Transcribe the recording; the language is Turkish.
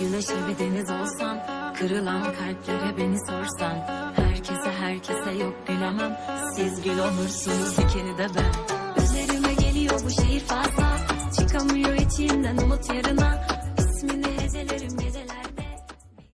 güneşe bir deniz olsan Kırılan kalplere beni sorsan Herkese herkese yok gülemem. Siz gül olursunuz dikeni de ben. Üzerime geliyor bu şehir fazla. Çıkamıyor içimden umut yarına